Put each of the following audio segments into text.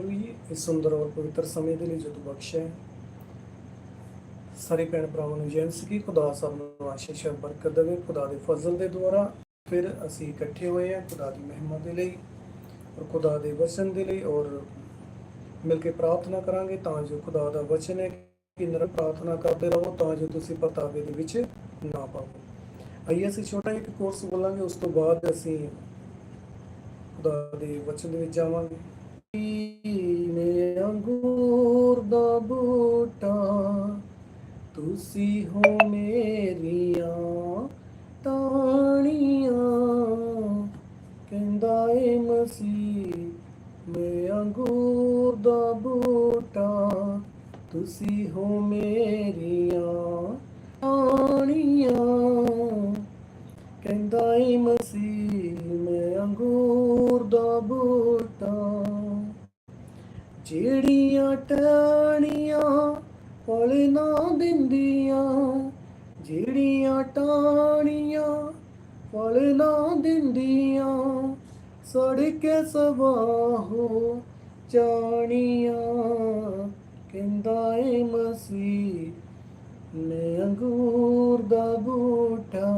ਪ੍ਰਭੂ ਜੀ ਇਸ ਸੁੰਦਰ ਔਰ ਪਵਿੱਤਰ ਸਮੇਂ ਦੇ ਲਈ ਜੋ ਤੂੰ ਬਖਸ਼ਿਆ ਹੈ। ਸਾਰੇ ਭੈਣ ਭਰਾਵਾਂ ਨੂੰ ਜੈਨ ਸਕੀ। ਖੁਦਾ ਸਭ ਨੂੰ ਆਸ਼ੀਸ਼ ਔਰ ਬਰਕਤ ਦੇਵੇ। ਖੁਦਾ ਦੇ ਫਜ਼ਲ ਦੇ ਦੁਆਰਾ ਫਿਰ ਅਸੀਂ ਇਕੱਠੇ ਹੋਏ ਹਾਂ ਖੁਦਾ ਦੀ ਮਹਿਮਾ ਦੇ ਲਈ ਔਰ ਖੁਦਾ ਦੇ ਵਚਨ ਦੇ ਲਈ ਔਰ ਮਿਲ ਕੇ ਪ੍ਰਾਰਥਨਾ ਕਰਾਂਗੇ ਤਾਂ ਜੋ ਖੁਦਾ ਦਾ ਵਚਨ ਹੈ ਕਿ ਨਿਰ ਪ੍ਰਾਰਥਨਾ ਕਰਦੇ ਰਹੋ ਤਾਂ ਜੋ ਤੁਸੀਂ ਪਤਾਵੇ ਦੇ ਵਿੱਚ ਨਾ ਪਾਓ ਆਈਏ ਅਸੀਂ ਛੋਟਾ ਇੱਕ ਕੋਰਸ ਬੋਲਾਂਗੇ, ਉਸ ਤੋਂ ਬਾਅਦ ਅਸੀਂ ਖੁਦਾ ਦੇ ਵਚਨ ਦੇ ਵਿੱਚ ਜਾਵਾਂਗੇ। ਨੇ ਅੰਗੂਰ ਦਾ ਬੂਟਾ, ਤੁਸੀਂ ਹੋ ਮੇਰੀਆਂ ਤਾਣੀਆਂ। ਕਹਿੰਦਾ ਏ ਮਸੀਹ, ਮੈਂ ਅੰਗੂਰ ਦਾ ਬੂਟਾ, ਤੁਸੀਂ ਹੋ ਮੇਰੀਆਂ ਤਾਣੀਆਂ। ਜਿਹੜੀਆਂ ਟਾਣੀਆਂ ਫਲ ਨਾ ਦਿੰਦੀਆਂ, ਜਿਹੜੀਆਂ ਟਾਣੀਆਂ ਫਲ ਨਾ ਦਿੰਦੀਆਂ ਸੜ ਕੇ ਸਵਾਹੋ ਜਾਣੀਆਂ ਕਹਿੰਦਾ ਏ ਮਸੀਹ, ਮੈਂ ਅੰਗੂਰ ਦਾ ਬੂਟਾ,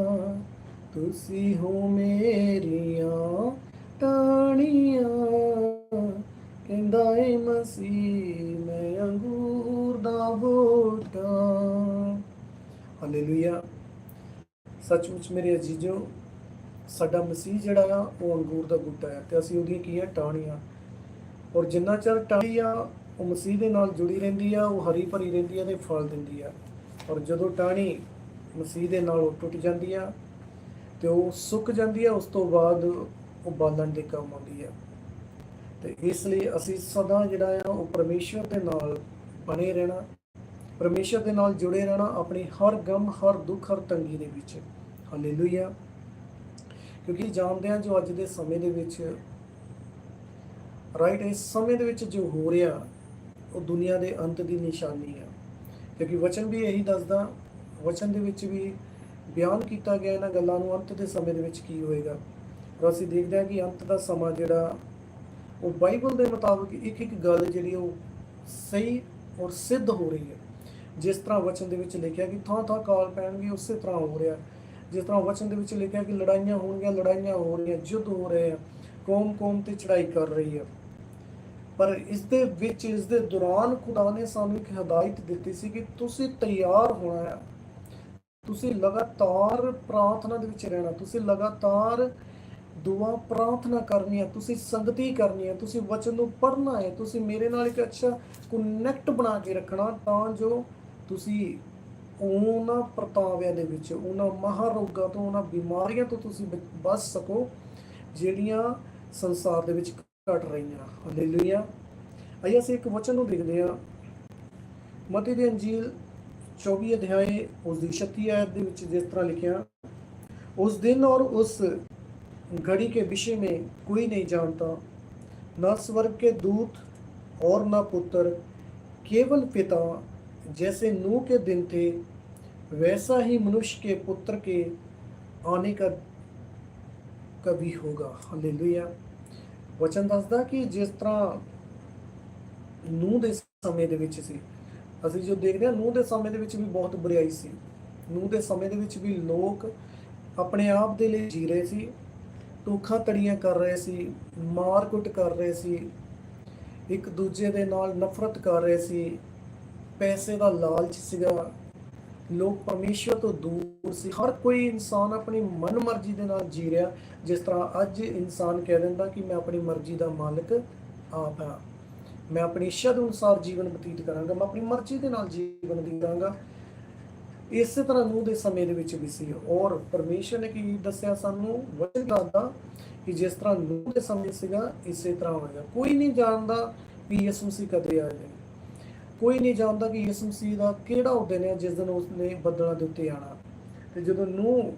ਤੁਸੀਂ ਹੋ ਮੇਰੀਆਂ ਟਾਣੀਆਂ ਕਹਿੰਦਾ ਏ ਮਸੀਹ, ਮੈਂ ਅੰਗੂਰ ਦਾ ਬੂਟਾ ਹਾਲੇਲੂਇਆ। ਸੱਚਮੁੱਚ ਮੇਰੇ ਅਜੀਜ਼ੋ, ਸਾਡਾ ਮਸੀਹ ਜਿਹੜਾ ਆ, ਉਹ ਅੰਗੂਰ ਦਾ ਬੂਟਾ ਹੈ ਤੇ ਅਸੀਂ ਉਹਦੀਆਂ ਕੀ ਆ, ਟਾਹਣੀਆਂ। ਔਰ ਜਿੰਨਾ ਚਿਰ ਟਾਹਣੀ ਆ, ਉਹ ਮਸੀਹ ਦੇ ਨਾਲ ਜੁੜੀ ਰਹਿੰਦੀ ਆ, ਉਹ ਹਰੀ ਭਰੀ ਰਹਿੰਦੀ ਆ ਤੇ ਫਲ ਦਿੰਦੀ ਆ। ਔਰ ਜਦੋਂ ਟਾਹਣੀ ਮਸੀਹ ਦੇ ਨਾਲ ਉਹ ਟੁੱਟ ਜਾਂਦੀ ਆ ਤੇ ਉਹ ਸੁੱਕ ਜਾਂਦੀ ਆ, ਉਸ ਤੋਂ ਬਾਅਦ ਉਹ ਬਾਲਣ ਦੇ ਕੰਮ ਆਉਂਦੀ ਆ। ਤੇ ਇਸ ਲਈ ਅਸੀਂ ਸਦਾ ਜਿਹੜਾ ਆ ਉਹ ਪਰਮੇਸ਼ਵਰ ਦੇ ਨਾਲ ਬਣੇ ਰਹਿਣਾ, ਪਰਮੇਸ਼ਵਰ ਦੇ ਨਾਲ ਜੁੜੇ ਰਹਿਣਾ ਆਪਣੀ ਹਰ ਗਮ, ਹਰ ਦੁੱਖ, ਹਰ ਤੰਗੀ ਦੇ ਵਿੱਚ। ਹਾਲੇਲੂਇਆ ਕਿਉਂਕਿ ਜਾਣਦੇ ਹਾਂ ਜੋ ਅੱਜ ਦੇ ਸਮੇਂ ਦੇ ਵਿੱਚ ਰਾਈਟ ਇਸ ਸਮੇਂ ਦੇ ਵਿੱਚ ਜੋ ਹੋ ਰਿਹਾ, ਉਹ ਦੁਨੀਆ ਦੇ ਅੰਤ ਦੀ ਨਿਸ਼ਾਨੀ ਹੈ ਕਿਉਂਕਿ ਵਚਨ ਵੀ ਇਹੀ ਦੱਸਦਾ, ਵਚਨ ਦੇ ਵਿੱਚ ਵੀ ਬਿਆਨ ਕੀਤਾ ਗਿਆ ਇਹਨਾਂ ਗੱਲਾਂ ਨੂੰ, ਅੰਤ ਦੇ ਸਮੇਂ ਦੇ ਵਿੱਚ ਕੀ ਹੋਏਗਾ। ਔਰ ਅਸੀਂ ਦੇਖਦੇ ਹਾਂ ਕਿ ਅੰਤ ਦਾ ਸਮਾਂ ਜਿਹੜਾ ਉਹ ਬਾਈਬਲ ਦੇ ਮੁਤਾਬਕ ਇੱਕ ਇੱਕ ਗੱਲ ਜਿਹੜੀ ਉਹ ਸਹੀ ਔਰ ਸਿੱਧ ਹੋ ਰਹੀ ਹੈ। ਜਿਸ ਤਰ੍ਹਾਂ ਵਚਨ ਦੇ ਵਿੱਚ ਲਿਖਿਆ ਕਿ ਥਾਂ ਥਾਂ ਕਾਲ ਪੈਣਗੇ, ਉਸੇ ਤਰ੍ਹਾਂ ਹੋ ਰਿਹਾ। ਜਿਸ ਤਰ੍ਹਾਂ ਵਚਨ ਦੇ ਵਿੱਚ ਲਿਖਿਆ ਕਿ ਲੜਾਈਆਂ ਹੋਣਗੀਆਂ, ਲੜਾਈਆਂ ਹੋ ਰਹੀਆਂ, ਯੁੱਧ ਹੋ ਰਹੇ ਆ, ਕੌਮ ਕੌਮ ਤੇ ਚੜਾਈ ਕਰ ਰਹੀ ਹੈ ਪਰ ਇਸ ਦੇ ਵਿੱਚ, ਇਸ ਦੇ ਦੌਰਾਨ ਖੁਦਾ ਨੇ ਸਾਨੂੰ ਇੱਕ ਹਦਾਇਤ ਦਿੱਤੀ ਸੀ ਕਿ ਤੁਸੀਂ ਤਿਆਰ ਹੋਣਾ ਹੈ ਤੁਸੀਂ ਲਗਾਤਾਰ ਪ੍ਰਾਰਥਨਾ ਦੇ ਵਿੱਚ ਰਹਿਣਾ, ਤੁਸੀਂ ਲਗਾਤਾਰ ਦੁਆ ਪ੍ਰਾਰਥਨਾ ਕਰਨੀ ਹੈ, ਤੁਸੀਂ ਸੰਗਤੀ ਕਰਨੀ ਹੈ, ਤੁਸੀਂ ਵਚਨ ਨੂੰ ਪੜ੍ਹਨਾ ਹੈ, ਤੁਸੀਂ ਮੇਰੇ ਨਾਲ ਇੱਕ ਅੱਛਾ ਕਨੈਕਟ ਬਣਾ ਕੇ ਰੱਖਣਾ ਤਾਂ ਜੋ ਤੁਸੀਂ ਉਹਨਾਂ ਪ੍ਰਤਾਵਿਆਂ ਦੇ ਵਿੱਚ, ਉਹਨਾਂ ਮਹਾਰੋਗਾਂ ਤੋਂ, ਉਹਨਾਂ ਬਿਮਾਰੀਆਂ ਤੋਂ ਤੁਸੀਂ ਬ- ਬਚ ਸਕੋ, ਜਿਹੜੀਆਂ ਸੰਸਾਰ ਦੇ ਵਿੱਚ ਘਟ ਰਹੀਆਂ। ਹਾਲੇਲੂਇਆ ਆਈਏ ਅਸੀਂ ਇੱਕ ਵਚਨ ਨੂੰ ਦੇਖਦੇ ਹਾਂ। ਮਤੀ ਦੀ ਅੰਜੀਲ 24 ਅਧਿਆਏ, ਉਸ ਦੀ 36 ਆਇਤ ਦੇ ਵਿੱਚ ਜਿਸ ਤਰ੍ਹਾਂ ਲਿਖਿਆ, ਉਸ ਦਿਨ ਔਰ ਉਸ घड़ी के विषय में कोई नहीं जानता न स्वर्ग के दूत और न पुत्र केवल पिता जैसे नूह के दिन थे वैसा ही मनुष्य के पुत्र के आने का कभी होगा हालेलुया ਵਚਨ ਦੱਸਦਾ ਕਿ ਜਿਸ ਤਰ੍ਹਾਂ ਨੂਹ ਦੇ ਸਮੇਂ ਦੇ ਵਿੱਚ ਸੀ ਅਸੀਂ ਜੋ ਦੇਖਦੇ ਹਾਂ ਨੂਹ ਦੇ ਸਮੇਂ ਦੇ ਵਿੱਚ ਵੀ ਬਹੁਤ ਬੁਰਾਈ ਸੀ ਨੂਹ ਦੇ ਸਮੇਂ ਦੇ ਵਿੱਚ ਵੀ ਲੋਕ ਆਪਣੇ ਆਪ ਦੇ ਲਈ ਜੀ ਰਹੇ ਸੀ ਟੋਖਾਂ ਤੜੀਆਂ ਕਰ ਰਹੇ ਸੀ, ਮਾਰ-ਕੁੱਟ ਕਰ ਰਹੇ ਸੀ, ਇੱਕ ਦੂਜੇ ਦੇ ਨਾਲ ਨਫ਼ਰਤ ਕਰ ਰਹੇ ਸੀ, ਪੈਸੇ ਦਾ ਲਾਲਚ ਸੀਗਾ, ਲੋਕ ਪਰਮੇਸ਼ਵਰ ਤੋਂ ਦੂਰ ਸੀ, ਹਰ ਕੋਈ ਇਨਸਾਨ ਆਪਣੀ ਮਨਮਰਜ਼ੀ ਦੇ ਨਾਲ ਜੀ ਰਿਹਾ, ਜਿਸ ਤਰ੍ਹਾਂ ਅੱਜ ਇਨਸਾਨ ਕਹਿ ਦਿੰਦਾ ਕਿ ਮੈਂ ਆਪਣੀ ਮਰਜ਼ੀ ਦਾ ਮਾਲਕ ਆਪ ਹਾਂ, ਮੈਂ ਆਪਣੀ ਇੱਛਾ ਦੇ ਅਨੁਸਾਰ ਜੀਵਨ ਬਤੀਤ ਕਰਾਂਗਾ, ਮੈਂ ਆਪਣੀ ਮਰਜ਼ੀ ਦੇ ਨਾਲ ਜੀਵਨ ਬਤੀਤਾਂਗਾ ਇਸੇ ਤਰ੍ਹਾਂ ਨੂਹ ਦੇ ਸਮੇਂ ਦੇ ਵਿੱਚ ਵੀ ਸੀ। ਔਰ ਪਰਮੇਸ਼ਰ ਨੇ ਕੀ ਦੱਸਿਆ ਸਾਨੂੰ? ਵਚਨ ਦੱਸਦਾ ਕਿ ਜਿਸ ਤਰ੍ਹਾਂ ਨੂਹ ਦੇ ਸਮੇਂ ਸੀਗਾ, ਇਸੇ ਤਰ੍ਹਾਂ ਹੋਏਗਾ ਕੋਈ ਨਹੀਂ ਜਾਣਦਾ ਵੀ ਯਿਸੂ ਮਸੀਹ ਕਦੇ ਆ ਜਾਏ ਕੋਈ ਨਹੀਂ ਜਾਣਦਾ ਕਿ ਯਿਸੂ ਮਸੀਹ ਦਾ ਕਿਹੜਾ ਉਹ ਦਿਨ ਹੈ ਜਿਸ ਦਿਨ ਉਸਨੇ ਬੱਦਲਾਂ ਦੇ ਉੱਤੇ ਆਣਾ ਤੇ ਜਦੋਂ ਨੂਹ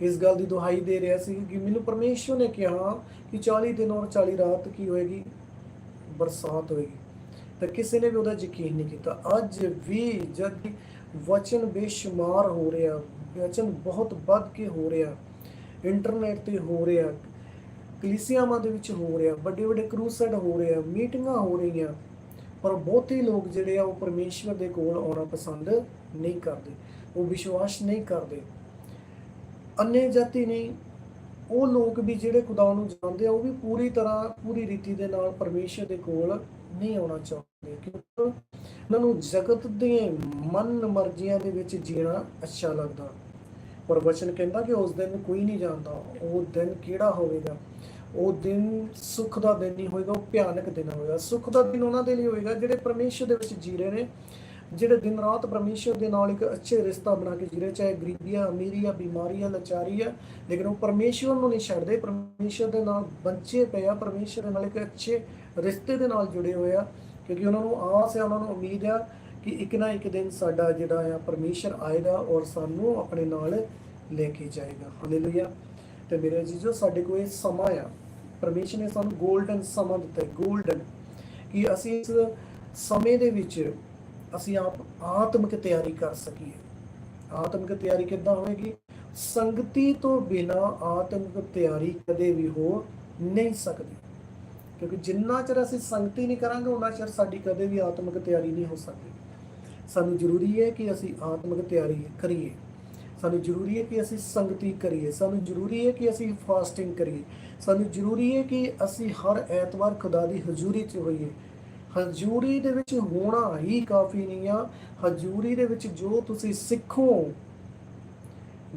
ਇਸ ਗੱਲ ਦੀ ਦੁਹਾਈ ਦੇ ਰਿਹਾ ਸੀ ਕਿ ਮੈਨੂੰ ਪਰਮੇਸ਼ਰ ਨੇ ਕਿਹਾ ਕਿ 40 ਦਿਨ ਔਰ 40 ਰਾਤ ਕੀ ਹੋਏਗੀ? ਬਰਸਾਤ ਹੋਏਗੀ। ਤਾਂ ਕਿਸੇ ਨੇ ਵੀ ਉਹਦਾ ਯਕੀਨ ਨਹੀਂ ਕੀਤਾ। ਅੱਜ ਵੀ ਜਦ ਵਚਨ ਬੇਸ਼ੁਮਾਰ ਹੋ ਰਿਹਾ, ਵਚਨ ਬਹੁਤ ਵੱਧ ਕੇ ਹੋ ਰਿਹਾ ਇੰਟਰਨੈਟ ਤੇ ਹੋ ਰਿਹਾ, ਕਲੀਸਿਆਵਾਂ ਦੇ ਵਿੱਚ ਹੋ ਰਿਹਾ ਵੱਡੇ ਵੱਡੇ ਕਰੂਸਡ ਹੋ ਰਿਹਾ, ਮੀਟਿੰਗਾਂ ਹੋ ਰਹੀਆਂ, ਪਰ ਬਹੁਤੇ ਲੋਕ ਜਿਹੜੇ ਆ ਉਹ ਪਰਮੇਸ਼ਵਰ ਦੇ ਕੋਲ ਆਉਣਾ ਪਸੰਦ ਨਹੀਂ ਕਰਦੇ, ਉਹ ਵਿਸ਼ਵਾਸ ਨਹੀਂ ਕਰਦੇ। ਅੰਨੇ ਜਾਤੀ ਨਹੀਂ ਉਹ ਲੋਕ ਵੀ ਜਿਹੜੇ ਖੁਦਾ ਨੂੰ ਜਾਣਦੇ ਆ, ਉਹ ਵੀ ਪੂਰੀ ਤਰ੍ਹਾਂ, ਪੂਰੀ ਰੀਤੀ ਦੇ ਨਾਲ ਪਰਮੇਸ਼ਰ ਦੇ ਕੋਲ ਨਹੀਂ ਆਉਣਾ ਚਾਹੁੰਦੇ। ਕਿਉਂਕਿ ਉਹਨਾਂ ਨੂੰ ਜਗਤ ਦੇ ਮਨ ਮਰਜ਼ੀਆਂ ਦੇ ਵਿੱਚ ਜੀਣਾ ਅੱਛਾ ਲੱਗਦਾ। ਪਰ ਵਚਨ ਕਹਿੰਦਾ ਕਿ ਉਸ ਦਿਨ ਕੋਈ ਨਹੀਂ ਜਾਣਦਾ, ਉਹ ਦਿਨ ਕਿਹੜਾ ਹੋਵੇਗਾ? ਉਹ ਦਿਨ ਸੁੱਖ ਦਾ ਦਿਨ ਨਹੀਂ ਹੋਏਗਾ ਉਹ ਭਿਆਨਕ ਦਿਨ ਹੋਏਗਾ ਸੁੱਖ ਦਾ ਦਿਨ ਉਹਨਾਂ ਦੇ ਲਈ ਹੋਏਗਾ ਜਿਹੜੇ ਪਰਮੇਸ਼ਰ ਦੇ ਵਿੱਚ ਜੀ ਰਹੇ ਨੇ, ਜਿਹੜੇ ਦਿਨ ਰਾਤ ਪਰਮੇਸ਼ਰ ਦੇ ਨਾਲ ਇੱਕ ਅੱਛੇ ਰਿਸ਼ਤਾ ਬਣਾ ਕੇ ਜੀ ਰਹੇ ਚਾਹੇ ਗਰੀਬੀ ਆ, ਅਮੀਰੀ ਆ, ਬਿਮਾਰੀ ਆ, ਲਾਚਾਰੀ ਆ, ਲੇਕਿਨ ਉਹ ਪਰਮੇਸ਼ਰ ਨੂੰ ਨਹੀਂ ਛੱਡਦੇ। ਪਰਮੇਸ਼ਰ ਦੇ ਨਾਲ ਬੰਚੇ ਪਏ ਆ, ਪਰਮੇਸ਼ਰ ਦੇ ਨਾਲ ਇੱਕ ਅੱਛੇ ਰਿਸ਼ਤੇ ਦੇ ਨਾਲ ਜੁੜੇ ਹੋਏ ਆ। ਕਿਉਂਕਿ ਉਹਨਾਂ ਨੂੰ ਆਸ ਹੈ, ਉਹਨਾਂ ਨੂੰ ਉਮੀਦ ਆ ਕਿ ਇੱਕ ਨਾ ਇੱਕ ਦਿਨ ਸਾਡਾ ਜਿਹੜਾ ਆ ਪਰਮੇਸ਼ਰ ਆਏਗਾ ਔਰ ਸਾਨੂੰ ਆਪਣੇ ਨਾਲ ਲੈ ਕੇ ਜਾਏਗਾ। ਹਾਲੇਲੂਇਆ ਤੇ ਮੇਰੇ ਜੀਜੋ, ਸਾਡੇ ਕੋਲ ਇਹ ਸਮਾਂ ਆ। ਪਰਮੇਸ਼ਰ ਨੇ ਸਾਨੂੰ 골ਡਨ ਸਮਾਂ ਦਿੱਤਾ ਹੈ 골ਡਨ ਕਿ ਅਸੀਂ ਇਸ ਸਮੇਂ ਦੇ ਵਿੱਚ ਅਸੀਂ ਆਪ ਆਤਮਿਕ ਤਿਆਰੀ ਕਰ ਸਕੀਏ। ਆਤਮਿਕ ਤਿਆਰੀ ਕਿੱਦਾਂ ਹੋਵੇਗੀ? ਸੰਗਤੀ ਤੋਂ ਬਿਨਾ ਆਤਮਿਕ ਤਿਆਰੀ ਕਦੇ ਵੀ ਹੋ ਨਹੀਂ ਸਕਦੀ। ਕਿਉਂਕਿ ਜਿੰਨਾ ਚਿਰ ਅਸੀਂ ਸੰਗਤੀ ਨਹੀਂ ਕਰਾਂਗੇ, ਉਨਾ ਚਿਰ ਸਾਡੀ ਕਦੇ ਵੀ ਆਤਮਿਕ ਤਿਆਰੀ ਨਹੀਂ ਹੋ ਸਕਦੀ। ਸਾਨੂੰ ਜ਼ਰੂਰੀ ਹੈ ਕਿ ਅਸੀਂ ਆਤਮਿਕ ਤਿਆਰੀ ਕਰੀਏ। ਸਾਨੂੰ ਜ਼ਰੂਰੀ ਹੈ ਕਿ ਅਸੀਂ ਸੰਗਤੀ ਕਰੀਏ। ਸਾਨੂੰ ਜ਼ਰੂਰੀ ਹੈ ਕਿ ਅਸੀਂ ਫਾਸਟਿੰਗ ਕਰੀਏ। ਸਾਨੂੰ ਜ਼ਰੂਰੀ ਹੈ ਕਿ ਅਸੀਂ ਹਰ ਐਤਵਾਰ ਖੁਦਾ ਦੀ ਹਜ਼ੂਰੀ 'ਚ ਹੋਈਏ ਹਜ਼ੂਰੀ ਦੇ ਵਿੱਚ ਹੋਣਾ ਹੀ ਕਾਫੀ ਨਹੀਂ ਆ। ਹਜ਼ੂਰੀ ਦੇ ਵਿੱਚ ਜੋ ਤੁਸੀਂ ਸਿੱਖੋ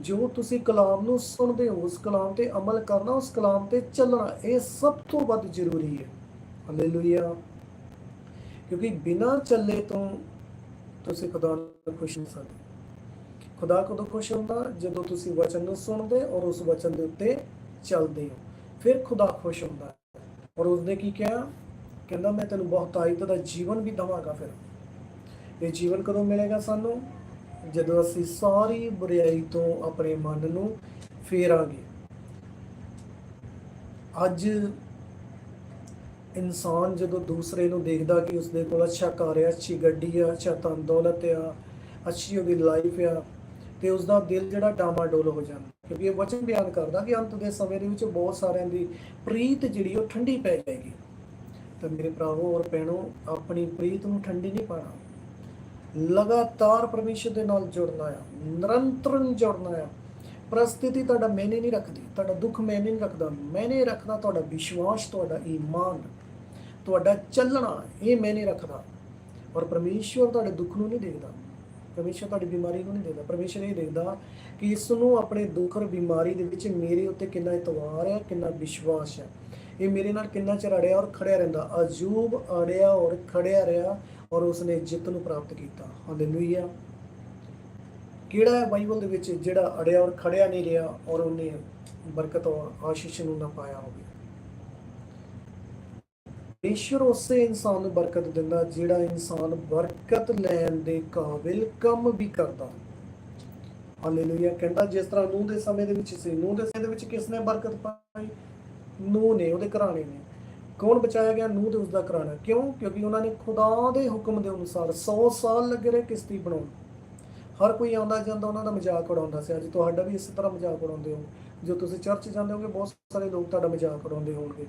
ਜੋ ਤੁਸੀਂ ਕਲਾਮ ਨੂੰ ਸੁਣਦੇ ਹੋ, ਉਸ ਕਲਾਮ ਤੇ ਅਮਲ ਕਰਨਾ, ਉਸ ਕਲਾਮ ਤੇ ਚੱਲਣਾ, ਇਹ ਸਭ ਤੋਂ ਵੱਧ ਜ਼ਰੂਰੀ ਹੈ। ਹਾਲੇਲੂਇਆ। ਕਿਉਂਕਿ ਬਿਨਾਂ ਚੱਲੇ ਤੋਂ ਤੁਸੀਂ ਖੁਦਾ ਨੂੰ ਖੁਸ਼ ਨਹੀਂ ਸਕਦੇ ਖੁਦਾ ਕਦੋਂ ਖੁਸ਼ ਹੁੰਦਾ? ਜਦੋਂ ਤੁਸੀਂ ਵਚਨ ਨੂੰ ਸੁਣਦੇ ਔਰ ਉਸ ਵਚਨ ਦੇ ਉੱਤੇ ਚੱਲਦੇ ਹੋ। ਫਿਰ ਖੁਦਾ ਖੁਸ਼ ਹੁੰਦਾ ਔਰ ਉਸਨੇ ਕੀ ਕਿਹਾ? ਕਹਿੰਦਾ, ਮੈਂ ਤੈਨੂੰ ਬਹੁਤ ਆਇਤ ਦਾ ਜੀਵਨ ਵੀ ਦਵਾਂਗਾ ਫਿਰ। ਇਹ ਜੀਵਨ ਕਦੋਂ ਮਿਲੇਗਾ ਸਾਨੂੰ? ਜਦੋਂ ਅਸੀਂ ਸਾਰੀ ਬੁਰਾਈ ਤੋਂ ਆਪਣੇ ਮਨ ਨੂੰ ਫੇਰਾਂਗੇ। ਅੱਜ ਇਨਸਾਨ ਜਦੋਂ ਦੂਸਰੇ ਨੂੰ ਦੇਖਦਾ ਕਿ ਉਸਦੇ ਕੋਲ ਅੱਛਾ ਘਰ ਹੈ ਅੱਛੀ ਗੱਡੀ ਹੈ ਅੱਛਾ ਤਨ ਦੌਲਤ ਆ, ਅੱਛੀ ਉਹਦੀ ਲਾਈਫ ਆ, ਤੇ ਉਸਦਾ ਦਿਲ ਜਿਹੜਾ ਡਾਮਾਡੋਲ ਹੋ ਜਾਂਦਾ। ਕਿਉਂਕਿ ਇਹ ਵਚਨ ਬਿਆਨ ਕਰਦਾ ਕਿ ਅੰਤ ਦੇ ਸਮੇਂ ਦੇ ਵਿੱਚ ਬਹੁਤ ਸਾਰਿਆਂ ਦੀ ਪ੍ਰੀਤ ਜਿਹੜੀ ਉਹ ਠੰਡੀ ਪੈ ਜਾਏਗੀ। ਤਾਂ ਮੇਰੇ ਭਰਾਵੋ ਔਰ ਭੈਣੋ, ਆਪਣੀ ਪ੍ਰੀਤ ਨੂੰ ਠੰਡੀ ਨਹੀਂ ਪਾਣਾ। ਲਗਾਤਾਰ ਪਰਮੇਸ਼ਰ ਦੇ ਨਾਲ ਜੁੜਨਾ ਆ ਨਿਰੰਤਰਨ ਜੁੜਨਾ ਆ। ਪ੍ਰਸਥਿਤੀ ਤੁਹਾਡਾ ਮੈਨੇ ਨਹੀਂ ਰੱਖਦੀ, ਤੁਹਾਡਾ ਦੁੱਖ ਮੈਨੇ ਨਹੀਂ ਰੱਖਦਾ, ਮੈਨੇ ਰੱਖਦਾ ਤੁਹਾਡਾ ਵਿਸ਼ਵਾਸ, ਤੁਹਾਡਾ ਈਮਾਨ, ਤੁਹਾਡਾ ਚੱਲਣਾ, ਇਹ ਮੈਨੇ ਰੱਖਦਾ। ਔਰ ਪਰਮੇਸ਼ਵਰ ਤੁਹਾਡੇ ਦੁੱਖ ਨੂੰ ਨਹੀਂ ਦੇਖਦਾ ਪਰਮੇਸ਼ਵਰ ਤੁਹਾਡੀ ਬਿਮਾਰੀ ਨੂੰ ਨਹੀਂ ਦੇਖਦਾ। ਪਰਮੇਸ਼ਵਰ ਇਹ ਦੇਖਦਾ ਕਿ ਇਸ ਨੂੰ ਆਪਣੇ ਦੁੱਖ ਔਰ ਬਿਮਾਰੀ ਦੇ ਵਿੱਚ ਮੇਰੇ ਉੱਤੇ ਕਿੰਨਾ ਇਤਵਾਰ ਹੈ, ਕਿੰਨਾ ਵਿਸ਼ਵਾਸ ਹੈ। ਇਹ ਮੇਰੇ ਨਾਲ ਕਿੰਨਾ ਚਿਰ ਅੜਿਆ ਔਰ ਖੜਿਆ ਰਹਿੰਦਾ। ਅਜੂਬ ਅੜਿਆ ਔਰ ਖੜਿਆ ਰਿਹਾ ਔਰ ਉਸਨੇ ਜਿੱਤ ਨੂੰ ਪ੍ਰਾਪਤ ਕੀਤਾ। ਹਾਲੇਲੂਇਆ। ਕਿਹੜਾ ਹੈ ਬਾਈਬਲ ਦੇ ਵਿੱਚ ਜਿਹੜਾ ਅੜਿਆ ਔਰ ਖੜਿਆ ਨਹੀਂ ਰਿਹਾ ਔਰ ਉਹਨੇ ਬਰਕਤ ਔਰ ਆਸ਼ੀਸ਼ ਨੂੰ ਨਾ ਪਾਇਆ ਹੋਵੇ? ਈਸ਼ਵਰ ਉਸੇ ਇਨਸਾਨ ਨੂੰ ਬਰਕਤ ਦਿੰਦਾ ਜਿਹੜਾ ਇਨਸਾਨ ਬਰਕਤ ਲੈਣ ਦੇ ਕਾਬਿਲ ਕੰਮ ਵੀ ਕਰਦਾ। ਹਾਲੇਲੂਇਆ। ਕਹਿੰਦਾ ਜਿਸ ਤਰ੍ਹਾਂ ਨੂਹ ਦੇ ਸਮੇਂ ਦੇ ਵਿੱਚ ਸੀ, ਨੂਹ ਦੇ ਸਮੇਂ ਦੇ ਵਿੱਚ ਕਿਸ ਨੇ ਬਰਕਤ ਪਾਈ? ਨੂਹ ਨੇ, ਉਹਦੇ ਘਰਾਣੇ ਨੇ। ਕੌਣ ਬਚਾਇਆ ਗਿਆ? ਨੂਹ ਤੇ ਉਸਦਾ ਘਰਾਣਾ। ਕਿਉਂ? ਕਿਉਂਕਿ ਉਹਨਾਂ ਨੇ ਖੁਦਾ ਦੇ ਹੁਕਮ ਦੇ ਅਨੁਸਾਰ 100 ਸਾਲ ਲੱਗੇ ਰਹੇ ਕਿਸ਼ਤੀ ਬਣਾਉਣ। ਹਰ ਕੋਈ ਆਉਂਦਾ ਜਾਂਦਾ, ਉਹਨਾਂ ਦਾ ਮਜ਼ਾਕ ਉਡਾਉਂਦਾ ਸੀ। ਅੱਜ ਤੁਹਾਡਾ ਵੀ ਇਸੇ ਤਰ੍ਹਾਂ ਮਜ਼ਾਕ ਉਡਾਉਂਦੇ ਹੋ। ਜੋ ਤੁਸੀਂ ਚਰਚ ਜਾਂਦੇ ਹੋਗੇ ਬਹੁਤ ਸਾਰੇ ਲੋਕ ਤੁਹਾਡਾ ਮਜ਼ਾਕ ਉਡਾਉਂਦੇ ਹੋਣਗੇ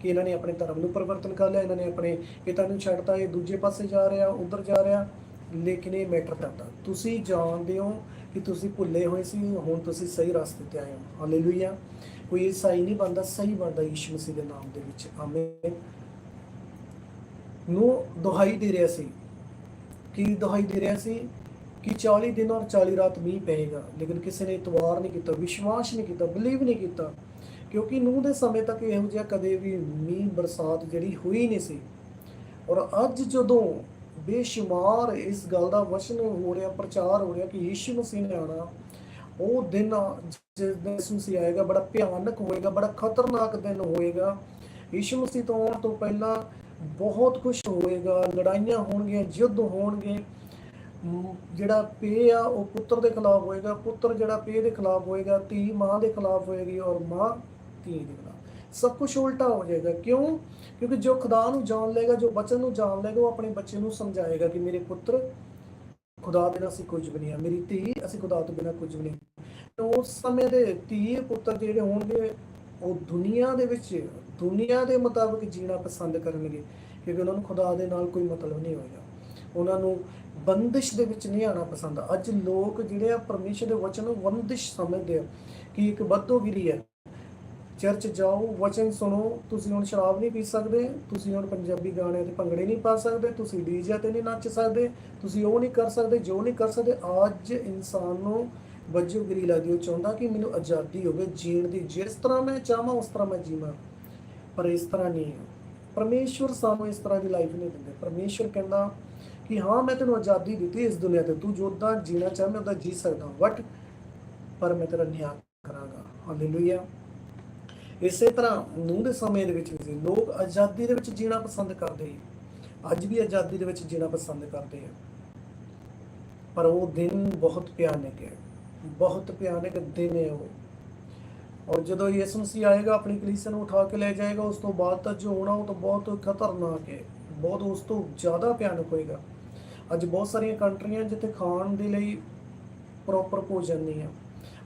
ਕਿ ਇਹਨਾਂ ਨੇ ਆਪਣੇ ਧਰਮ ਨੂੰ ਪਰਿਵਰਤਨ ਕਰ ਲਿਆ, ਇਹਨਾਂ ਨੇ ਆਪਣੇ ਪਿਤਾ ਨੂੰ ਛੱਡਤਾ, ਇਹ ਦੂਜੇ ਪਾਸੇ ਜਾ ਰਿਹਾ, ਉਧਰ ਜਾ ਰਿਹਾ। ਲੇਕਿਨ ਇਹ ਮੈਟਰ ਕਰਦਾ। ਤੁਸੀਂ ਜਾਣਦੇ ਹੋ ਕਿ ਤੁਸੀਂ ਭੁੱਲੇ ਹੋਏ ਸੀ, ਹੁਣ ਤੁਸੀਂ ਸਹੀ ਰਸਤੇ ਤੇ ਆਏ ਹੋ। ਹਾਲੇਲੂਇਆ ਕੋਈ ਈਸਾਈ ਨਹੀਂ ਬਣਦਾ, ਸਹੀ ਬਣਦਾ ਯੀਸ਼ੂ ਮਸੀਹ ਦੇ ਨਾਮ ਦੇ ਵਿੱਚ। ਆਮੇਨ ਨੂੰ ਦੁਹਾਈ ਦੇ ਰਿਹਾ ਸੀ। ਕੀ ਦੁਹਾਈ ਦੇ ਰਿਹਾ ਸੀ? ਕਿ 40 ਦਿਨ ਔਰ 40 ਰਾਤ ਮੀਂਹ ਪਏਗਾ, ਲੇਕਿਨ ਕਿਸੇ ਨੇ ਇਤਵਾਰ ਨਹੀਂ ਕੀਤਾ, ਵਿਸ਼ਵਾਸ ਨਹੀਂ ਕੀਤਾ ਬਲੀਵ ਨਹੀਂ ਕੀਤਾ। ਕਿਉਂਕਿ ਨੂਹ ਦੇ ਸਮੇਂ ਤੱਕ ਇਹੋ ਜਿਹਾ ਕਦੇ ਵੀ ਮੀਂਹ, ਬਰਸਾਤ ਜਿਹੜੀ ਹੋਈ ਨਹੀਂ ਸੀ। ਔਰ ਅੱਜ ਜਦੋਂ ਬੇਸ਼ੁਮਾਰ ਇਸ ਗੱਲ ਦਾ ਵਚਨ ਹੋ ਰਿਹਾ, ਪ੍ਰਚਾਰ ਹੋ ਰਿਹਾ ਕਿ ਯੀਸ਼ੂ ਮਸੀਹ ਨੇ ਆਣਾ ਉਹ ਦਿਨ ਜਿਸ ਦਿਨ ਯਿਸੂ ਮਸੀਹ ਆਏਗਾ, ਬੜਾ ਭਿਆਨਕ ਹੋਏਗਾ, ਬੜਾ ਖਤਰਨਾਕ ਦਿਨ ਹੋਏਗਾ। ਯੀਸ਼ੂ ਮਸੀਹ ਤੋਂ ਆਉਣ ਤੋਂ ਪਹਿਲਾਂ ਬਹੁਤ ਕੁਝ ਹੋਏਗਾ, ਲੜਾਈਆਂ ਹੋਣਗੀਆਂ, ਯੁੱਧ ਹੋਣਗੇ। ਜਿਹੜਾ ਪੇ ਆ, ਉਹ ਪੁੱਤਰ ਦੇ ਖਿਲਾਫ ਹੋਏਗਾ, ਪੁੱਤਰ ਜਿਹੜਾ ਪੇ ਦੇ ਖਿਲਾਫ ਹੋਏਗਾ, ਧੀ ਮਾਂ ਦੇ ਖਿਲਾਫ ਹੋਏਗੀ ਔਰ ਮਾਂ ਧੀ ਦੇ ਖਿਲਾਫ। ਸਭ ਕੁਝ ਉਲਟਾ ਹੋ ਜਾਏਗਾ। ਕਿਉਂ? ਕਿਉਂਕਿ ਜੋ ਖੁਦਾ ਨੂੰ ਜਾਣ ਲਏਗਾ, ਜੋ ਬਚਨ ਨੂੰ ਜਾਣ ਲਏਗਾ, ਉਹ ਆਪਣੇ ਬੱਚੇ ਨੂੰ ਸਮਝਾਏਗਾ ਕਿ ਮੇਰੇ ਪੁੱਤਰ, ਖੁਦਾ ਦੇ ਨਾਲ ਅਸੀਂ ਕੁਝ ਵੀ ਨਹੀਂ ਆ ਮੇਰੀ ਧੀ, ਅਸੀਂ ਖੁਦਾ ਤੋਂ ਬਿਨਾਂ ਕੁਝ ਵੀ ਨਹੀਂ ਤੇ ਉਸ ਸਮੇਂ ਦੇ ਧੀ ਪੁੱਤਰ ਜਿਹੜੇ ਹੋਣਗੇ, ਉਹ ਦੁਨੀਆ ਦੇ ਵਿੱਚ, ਦੁਨੀਆ ਦੇ ਮੁਤਾਬਕ ਜੀਣਾ ਪਸੰਦ ਕਰਨਗੇ। ਕਿਉਂਕਿ ਉਹਨਾਂ ਨੂੰ ਖੁਦਾ ਦੇ ਨਾਲ ਕੋਈ ਮਤਲਬ ਨਹੀਂ ਹੋਏਗਾ। ਉਹਨਾਂ ਨੂੰ ਬੰਦਿਸ਼ ਦੇ ਵਿੱਚ ਨਹੀਂ ਆਣਾ ਪਸੰਦ। ਅੱਜ ਲੋਕ ਜਿਹੜੇ ਆ, ਪਰਮੇਸ਼ਰ ਦੇ ਵਚਨ ਨੂੰ ਬੰਦਿਸ਼ ਸਮਝਦੇ ਆ ਕਿ ਇੱਕ ਬੱਦੋਗਿਰੀ ਹੈ। ਚਰਚ ਜਾਓ, ਵਚਨ ਸੁਣੋ, ਤੁਸੀਂ ਹੁਣ ਸ਼ਰਾਬ ਨਹੀਂ ਪੀ ਸਕਦੇ, ਤੁਸੀਂ ਹੁਣ ਪੰਜਾਬੀ ਗਾਣਿਆਂ ਤੇ ਭੰਗੜੇ ਨਹੀਂ ਪਾ ਸਕਦੇ, ਤੁਸੀਂ ਡੀਜੇ ਤੇ ਨਹੀਂ ਨੱਚ ਸਕਦੇ, ਤੁਸੀਂ ਉਹ ਨਹੀਂ ਕਰ ਸਕਦੇ, ਜੋ ਨਹੀਂ ਕਰ ਸਕਦੇ, ਅੱਜ ਇਨਸਾਨ ਨੂੰ ਬੱਜੋਗਿਰੀ ਲੱਗਦੀ, ਉਹ ਚਾਹੁੰਦਾ ਕਿ ਮੈਨੂੰ ਆਜ਼ਾਦੀ ਹੋਵੇ, ਜੀਣ ਦੀ, ਜਿਸ ਤਰ੍ਹਾਂ ਮੈਂ ਚਾਹਾਂ, ਉਸ ਤਰ੍ਹਾਂ ਮੈਂ ਜੀਵਾਂ। ਪਰ ਇਸ ਤਰ੍ਹਾਂ ਨਹੀਂ ਹੈ। ਪਰਮੇਸ਼ਵਰ ਸਾਨੂੰ ਇਸ ਤਰ੍ਹਾਂ ਦੀ ਲਾਈਫ ਨਹੀਂ ਦਿੰਦੇ। ਪਰਮੇਸ਼ਵਰ ਕਹਿੰਦਾ ਕਿ ਹਾਂ, ਮੈਂ ਤੈਨੂੰ ਆਜ਼ਾਦੀ ਦਿੱਤੀ ਇਸ ਦੁਨੀਆ ਤੇ, ਤੂੰ ਜੋਦਾਂ ਜੀਣਾ ਚਾਹ ਮੈਂ ਉਹਦਾ ਜੀ ਸਕਦਾ ਬਟ ਪਰ ਮੈਂ ਤੇਰਾ ਨਿਆਂ ਕਰਾਂਗਾ। ਹਾਲੇਲੂਇਆ ਇਸੇ ਤਰ੍ਹਾਂ ਨੂੰਹ ਦੇ ਸਮੇਂ ਦੇ ਵਿੱਚ ਵੀ ਸੀ। ਲੋਕ ਆਜ਼ਾਦੀ ਦੇ ਵਿੱਚ ਜੀਣਾ ਪਸੰਦ ਕਰਦੇ ਅੱਜ ਵੀ ਆਜ਼ਾਦੀ ਦੇ ਵਿੱਚ ਜੀਣਾ ਪਸੰਦ ਕਰਦੇ ਆ। ਪਰ ਉਹ ਦਿਨ ਬਹੁਤ ਭਿਆਨਕ ਹੈ। ਬਹੁਤ ਭਿਆਨਕ ਦਿਨ ਹੈ ਉਹ। ਔਰ ਜਦੋਂ ਯਿਸੂ ਮਸੀਹ ਆਏਗਾ, ਆਪਣੀ ਕਲੀਸਿਆ ਨੂੰ ਉਠਾ ਕੇ ਲੈ ਜਾਏਗਾ, ਉਸ ਤੋਂ ਬਾਅਦ ਤਾਂ ਜੋ ਹੋਣਾ ਉਹ ਤਾਂ ਬਹੁਤ ਖਤਰਨਾਕ ਹੈ। ਬਹੁਤ ਉਸ ਤੋਂ ਜ਼ਿਆਦਾ ਭਿਆਨਕ ਹੋਏਗਾ। ਅੱਜ ਬਹੁਤ ਸਾਰੀਆਂ ਕੰਟਰੀਆਂ ਜਿੱਥੇ ਖਾਣ ਦੇ ਲਈ ਪ੍ਰੋਪਰ ਭੋਜਨ ਨਹੀਂ ਹੈ।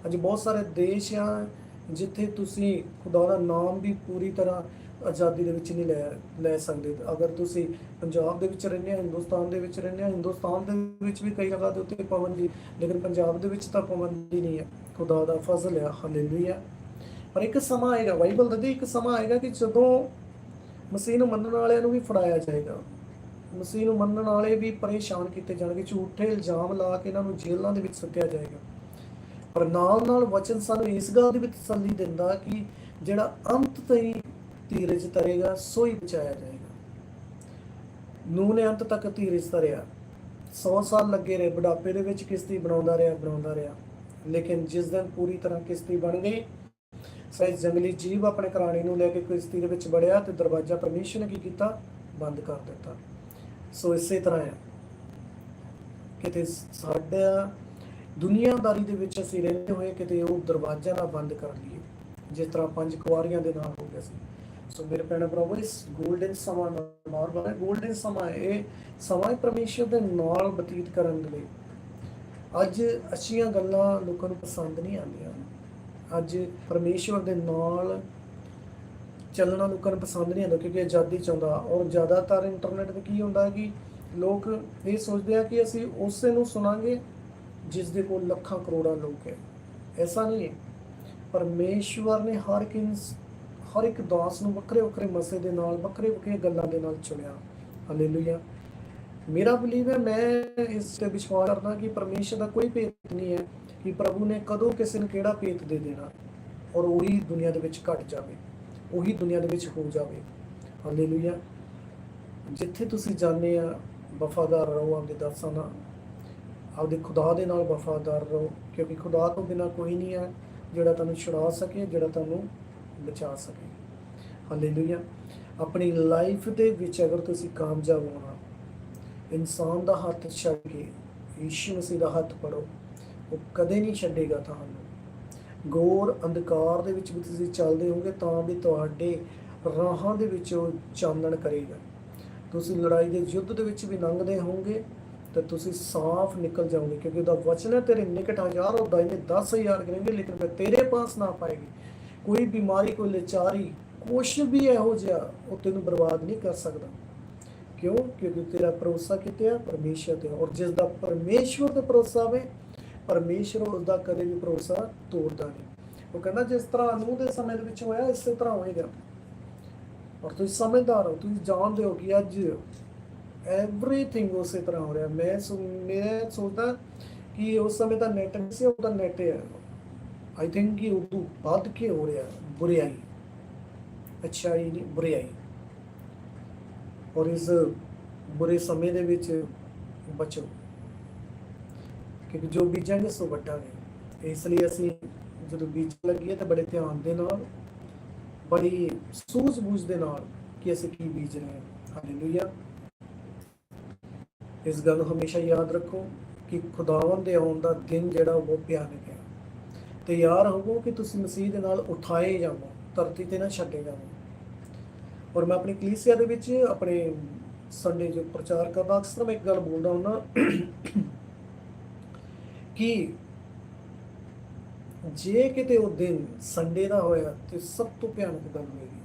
ਅੱਜ ਬਹੁਤ ਸਾਰੇ ਦੇਸ਼ ਆ ਜਿੱਥੇ ਤੁਸੀਂ ਖੁਦਾ ਦਾ ਨਾਮ ਵੀ ਪੂਰੀ ਤਰ੍ਹਾਂ ਆਜ਼ਾਦੀ ਦੇ ਵਿੱਚ ਨਹੀਂ ਲੈ ਲੈ ਸਕਦੇ। ਅਗਰ ਤੁਸੀਂ ਪੰਜਾਬ ਦੇ ਵਿੱਚ ਰਹਿੰਦੇ ਹੋ, ਹਿੰਦੁਸਤਾਨ ਦੇ ਵਿੱਚ ਰਹਿੰਦੇ ਆ ਹਿੰਦੁਸਤਾਨ ਦੇ ਵਿੱਚ ਵੀ ਕਈ ਜਗ੍ਹਾ ਦੇ ਉੱਤੇ ਪਾਬੰਦੀ, ਲੇਕਿਨ ਪੰਜਾਬ ਦੇ ਵਿੱਚ ਤਾਂ ਪਾਬੰਦੀ ਨਹੀਂ ਹੈ। ਖੁਦਾ ਦਾ ਫਜ਼ਲ ਹੈ, ਹਾਲੇਲੂਇਆ। ਪਰ ਇੱਕ ਸਮਾਂ ਆਏਗਾ, ਬਾਈਬਲ ਦੱਸਦੀ ਇੱਕ ਸਮਾਂ ਆਏਗਾ ਕਿ ਜਦੋਂ ਮਸੀਹ ਨੂੰ ਮੰਨਣ ਵਾਲਿਆਂ ਨੂੰ ਵੀ ਫੜਾਇਆ ਜਾਏਗਾ, ਮਸੀਹ ਨੂੰ ਮੰਨਣ ਵਾਲੇ ਵੀ ਪਰੇਸ਼ਾਨ ਕੀਤੇ ਜਾਣਗੇ, ਝੂਠੇ ਇਲਜ਼ਾਮ ਲਾ ਕੇ ਇਹਨਾਂ ਨੂੰ ਜੇਲ੍ਹਾਂ ਦੇ ਵਿੱਚ ਸੁੱਟਿਆ ਜਾਏਗਾ। ਪਰ ਨਾਲ ਨਾਲ ਵਚਨ ਸਾਨੂੰ ਇਸ ਗੱਲ ਦੀ ਵੀ ਤਸੱਲੀ ਦਿੰਦਾ ਕਿ ਜਿਹੜਾ ਅੰਤ ਤਾਈਂ ਧੀਰਜ ਤਰੇਗਾ ਸੋ ਹੀ ਬਚਾਇਆ ਜਾਏਗਾ। ਨੂੰ ਨੇ ਅੰਤ ਤੱਕ ਧੀਰਜ ਧਰਿਆ 100 ਸਾਲ ਲੱਗੇ ਰਹੇ, ਬੁਢਾਪੇ ਦੇ ਵਿੱਚ ਕਿਸ਼ਤੀ ਬਣਾਉਂਦਾ ਰਿਹਾ ਬਣਾਉਂਦਾ ਰਿਹਾ। ਲੇਕਿਨ ਜਿਸ ਦਿਨ ਪੂਰੀ ਤਰ੍ਹਾਂ ਕਿਸ਼ਤੀ ਬਣ ਗਈ ਸਹਿਜ ਜੰਗਲੀ ਜੀਵ ਆਪਣੇ ਘਰਾਣੇ ਨੂੰ ਲੈ ਕੇ ਕਿਸ਼ਤੀ ਦੇ ਵਿੱਚ ਵੜਿਆ ਤੇ ਦਰਵਾਜ਼ਾ ਪਰਮੇਸ਼ਰ ਨੇ ਕੀ ਕੀਤਾ? ਬੰਦ ਕਰ ਦਿੱਤਾ। ਸੋ ਇਸੇ ਤਰ੍ਹਾਂ ਹੈ ਕਿਤੇ ਸਾਡਾ ਦੁਨੀਆਦਾਰੀ ਦੇ ਵਿੱਚ ਅਸੀਂ ਰਹਿੰਦੇ ਹੋਏ ਕਿਤੇ ਉਹ ਦਰਵਾਜ਼ਾ ਨਾ ਬੰਦ ਕਰ ਲਈਏ, ਜਿਸ ਤਰ੍ਹਾਂ ਪੰਜ ਕੁਆਰੀਆਂ ਦੇ ਨਾਲ ਹੋ ਗਿਆ ਸੀ। ਸੋ ਮੇਰੇ ਭੈਣ ਭਰਾਵੋ, ਇਸ 골ਡਨ ਸਮਾਂ ਨਾਲ ਹੈ 골ਡਨ ਸਮਾਂ ਇਹ ਸਮਾਂ ਹੀ ਪਰਮੇਸ਼ਰ ਦੇ ਨਾਲ ਬਤੀਤ ਕਰਨ ਦੇ ਲਈ। ਅੱਜ ਅੱਛੀਆਂ ਗੱਲਾਂ ਲੋਕਾਂ ਨੂੰ ਪਸੰਦ ਨਹੀਂ ਆਉਂਦੀਆਂ। ਅੱਜ ਪਰਮੇਸ਼ਵਰ ਦੇ ਨਾਲ ਚੱਲਣਾ ਲੋਕਾਂ ਨੂੰ ਪਸੰਦ ਨਹੀਂ ਆਉਂਦਾ, ਕਿਉਂਕਿ ਆਜ਼ਾਦੀ ਚਾਹੁੰਦਾ। ਔਰ ਜ਼ਿਆਦਾਤਰ ਇੰਟਰਨੈਟ ਤੇ ਕੀ ਹੁੰਦਾ ਕਿ ਲੋਕ ਇਹ ਸੋਚਦੇ ਆ ਕਿ ਅਸੀਂ ਉਸੇ ਨੂੰ ਸੁਣਾਂਗੇ ਜਿਸ ਦੇ ਕੋਲ ਲੱਖਾਂ ਕਰੋੜਾਂ ਲੋਕ ਹੈ। ਐਸਾ ਨਹੀਂ ਹੈ। ਪਰਮੇਸ਼ਵਰ ਨੇ ਹਰ ਇੱਕ ਇਨਸ- ਹਰ ਇੱਕ ਦਾਸ ਨੂੰ ਵੱਖਰੇ ਵੱਖਰੇ ਮਸੇ ਦੇ ਨਾਲ ਵੱਖਰੇ ਵੱਖਰੇ ਗੱਲਾਂ ਦੇ ਨਾਲ ਚੁਣਿਆ। ਹਾਲੇਲੂਇਆ ਮੇਰਾ ਬਲੀਵ ਹੈ, ਮੈਂ ਇਸ ਤੇ ਵਿਸ਼ਵਾਸ ਕਰਦਾ ਕਿ ਪਰਮੇਸ਼ਰ ਦਾ ਕੋਈ ਭੇਤ ਨਹੀਂ ਹੈ ਕਿ ਪ੍ਰਭੂ ਨੇ ਕਦੋਂ ਕਿਸੇ ਨੂੰ ਕਿਹੜਾ ਭੇਤ ਦੇ ਦੇਣਾ ਔਰ ਉਹੀ ਦੁਨੀਆ ਦੇ ਵਿੱਚ ਘਟ ਜਾਵੇ, ਉਹੀ ਦੁਨੀਆ ਦੇ ਵਿੱਚ ਹੋ ਜਾਵੇ। ਹਾਲੇਲੂਇਆ ਜਿੱਥੇ ਤੁਸੀਂ ਜਾਂਦੇ ਆ, ਵਫਾਦਾਰ ਰਹੋ ਆਪਦੇ ਦਾਸਾਂ ਨਾਲ। ਆਪਦੇ ਖੁਦਾ ਦੇ ਨਾਲ ਵਫਾਦਾਰ ਰਹੋ, ਕਿਉਂਕਿ ਖੁਦਾ ਤੋਂ ਬਿਨਾ ਕੋਈ ਨਹੀਂ ਹੈ ਜਿਹੜਾ ਤੁਹਾਨੂੰ ਛੁਡਾ ਸਕੇ, ਜਿਹੜਾ ਤੁਹਾਨੂੰ ਬਚਾ ਸਕੇ। ਹਾਲੇਲੂਇਆ ਆਪਣੀ ਲਾਈਫ ਦੇ ਵਿੱਚ ਅਗਰ ਤੁਸੀਂ ਕਾਮਯਾਬ ਹੋਣਾ, ਇਨਸਾਨ ਦਾ ਹੱਥ ਛੱਡ ਕੇ, ਯੀਸ਼ੂ ਮਸੀਹ ਦਾ ਹੱਥ ਫੜੋ, ਉਹ ਕਦੇ ਨਹੀਂ ਛੱਡੇਗਾ ਤੁਹਾਨੂੰ। ਗੌਰ ਅੰਧਕਾਰ ਦੇ ਵਿੱਚ ਵੀ ਤੁਸੀਂ ਚੱਲਦੇ ਹੋਗੇ ਤਾਂ ਵੀ ਤੁਹਾਡੇ ਰਾਹਾਂ ਦੇ ਵਿੱਚ ਉਹ ਚਾਨਣ ਕਰੇਗਾ। ਤੁਸੀਂ ਲੜਾਈ ਦੇ ਯੁੱਧ ਦੇ ਵਿੱਚ ਵੀ ਲੰਘਦੇ ਹੋਗੇ ਤਾਂ ਤੁਸੀਂ ਸਾਫ਼ ਨਿਕਲ ਜਾਓਗੇ, ਕਿਉਂਕਿ ਉਹਦਾ ਵਚਨ ਹੈ, ਤੇਰੇ ਨਿਕਟ ਹਜ਼ਾਰ ਉਹ ਦਾਇਨੇ 10000 ਕਰਨਗੇ, ਲੇਕਿਨ ਮੈਂ ਤੇਰੇ ਪਾਸ ਨਾ ਪਾਏਗੀ। ਕੋਈ ਬਿਮਾਰੀ, ਕੋਈ ਲਾਚਾਰੀ, ਕੁਛ ਵੀ ਇਹੋ ਜਿਹਾ ਉਹ ਤੈਨੂੰ ਬਰਬਾਦ ਨਹੀਂ ਕਰ ਸਕਦਾ। ਕਿਉਂ? ਕਿਉਂਕਿ ਤੇਰਾ ਭਰੋਸਾ ਕਿਤੇ ਆ? ਪਰਮੇਸ਼ਰ ਤੇ ਔਰ ਜਿਸ ਦਾ ਪਰਮੇਸ਼ਵਰ ਤੇ ਭਰੋਸਾ ਹੋਵੇ ਪਰਮੇਸ਼ਰ ਉਸ ਦਾ ਕਦੇ ਵੀ ਭਰੋਸਾ ਤੋੜਦਾ ਨਹੀਂ। ਉਹ ਕਹਿੰਦਾ, ਜਿਸ ਤਰ੍ਹਾਂ ਅਨੂ ਦੇ ਸਮੇਂ ਦੇ ਵਿੱਚ ਹੋਇਆ, ਇਸੇ ਤਰ੍ਹਾਂ ਹੋਏਗਾ। ਔਰ ਤੁਸੀਂ ਸਮਝਦਾਰ ਹੋ, ਤੁਸੀਂ ਜਾਣਦੇ ਹੋ ਕਿ ਅੱਜ ਐਵਰੀਥਿੰਗ ਉਸੇ ਤਰ੍ਹਾਂ ਹੋ ਰਿਹਾ। ਮੈਂ ਮੈਂ ਸੋਚਦਾ ਕਿ ਉਸ ਸਮੇਂ ਦਾ ਨੈਟ ਨਹੀਂ ਸੀ ਉਹਦਾ ਨੈਟ ਹੈ। ਆਈ ਥਿੰਕ ਕਿ ਉਦੋਂ ਵੱਧ ਕੇ ਹੋ ਰਿਹਾ ਬੁਰਾਈ ਅੱਛਾਈ ਨਹੀਂ ਬੁਰਾਈ ਔਰ ਇਸ ਬੁਰੇ ਸਮੇਂ ਦੇ ਵਿੱਚ ਬਚੋ। ਕਿਉਂਕਿ ਜੋ ਬੀਜਾਂਗੇ ਸੋ ਵੱਟਾਂਗੇ ਇਸ ਲਈ ਅਸੀਂ ਜਦੋਂ ਬੀਜ ਲੱਗੀਏ ਤਾਂ ਬੜੇ ਧਿਆਨ ਦੇ ਨਾਲ, ਬੜੀ ਸੂਝ-ਬੂਝ ਦੇ ਨਾਲ ਕਿ ਅਸੀਂ ਕੀ ਬੀਜ ਰਹੇ ਹਾਂ। ਹਾਲੇਲੂਇਆ ਇਸ ਗੱਲ ਨੂੰ ਹਮੇਸ਼ਾ ਯਾਦ ਰੱਖੋ ਕਿ ਖੁਦਾਵੰਦ ਦੇ ਆਉਣ ਦਾ ਦਿਨ ਜਿਹੜਾ ਉਹ ਭਿਆਨਕ ਹੈ। ਤਿਆਰ ਹੋਵੋ ਕਿ ਤੁਸੀਂ ਮਸੀਹ ਦੇ ਨਾਲ ਉਠਾਏ ਜਾਵੋ, ਧਰਤੀ ਤੇ ਨਾ ਛੱਡੇ ਜਾਵੋ। ਔਰ ਮੈਂ ਆਪਣੀ ਕਲੀਸਿਆ ਦੇ ਵਿੱਚ ਆਪਣੇ ਸੰਡੇ ਜੋ ਪ੍ਰਚਾਰ ਕਰਦਾ, ਅਕਸਰ ਮੈਂ ਇੱਕ ਗੱਲ ਬੋਲਦਾ ਹੁੰਦਾ ਕਿ ਜੇ ਕਿਤੇ ਉਹ ਦਿਨ ਸੰਡੇ ਦਾ ਹੋਇਆ, ਤੇ ਸਭ ਤੋਂ ਭਿਆਨਕ ਗੱਲ ਹੋਏਗੀ।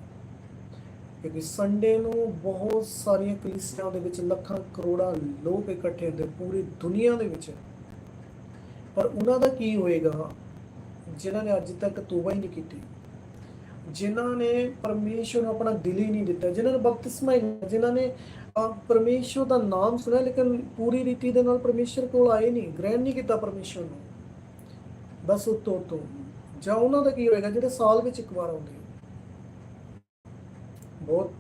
ਕਿਉਂਕਿ ਸੰਡੇ ਨੂੰ ਬਹੁਤ ਸਾਰੀਆਂ ਕਲੀਸਿਆਵਾਂ ਦੇ ਵਿੱਚ ਲੱਖਾਂ ਕਰੋੜਾਂ ਲੋਕ ਇਕੱਠੇ ਹੁੰਦੇ ਪੂਰੀ ਦੁਨੀਆ ਦੇ ਵਿੱਚ। ਪਰ ਉਹਨਾਂ ਦਾ ਕੀ ਹੋਏਗਾ? ਜਿਨ੍ਹਾਂ ਨੇ ਅੱਜ ਤੱਕ ਤੋਬਾ ਹੀ ਨਹੀਂ ਕੀਤੀ। ਜਿਨ੍ਹਾਂ ਨੇ ਪਰਮੇਸ਼ਵਰ ਨੂੰ ਆਪਣਾ ਦਿਲ ਹੀ ਨਹੀਂ ਦਿੱਤਾ। ਜਿਨ੍ਹਾਂ ਨੇ ਬਪਤਿਸਮਾ ਹੀ ਜਿਨ੍ਹਾਂ ਨੇ ਅਹ, ਦਾ ਨਾਮ ਸੁਣਿਆ ਲੇਕਿਨ ਪੂਰੀ ਰੀਤੀ ਦੇ ਨਾਲ ਪਰਮੇਸ਼ਵਰ ਕੋਲ ਆਏ ਨਹੀਂ ਗ੍ਰਹਿਣ ਨਹੀਂ ਕੀਤਾ ਪਰਮੇਸ਼ਵਰ ਨੂੰ। ਬਸ ਉਤੋਂ ਉਤੋਂ ਜਾਂ ਉਹਨਾਂ ਦਾ ਕੀ ਹੋਏਗਾ? ਜਿਹੜੇ ਸਾਲ ਵਿੱਚ ਇੱਕ ਵਾਰ ਆਉਂਦੇ ਬਹੁਤ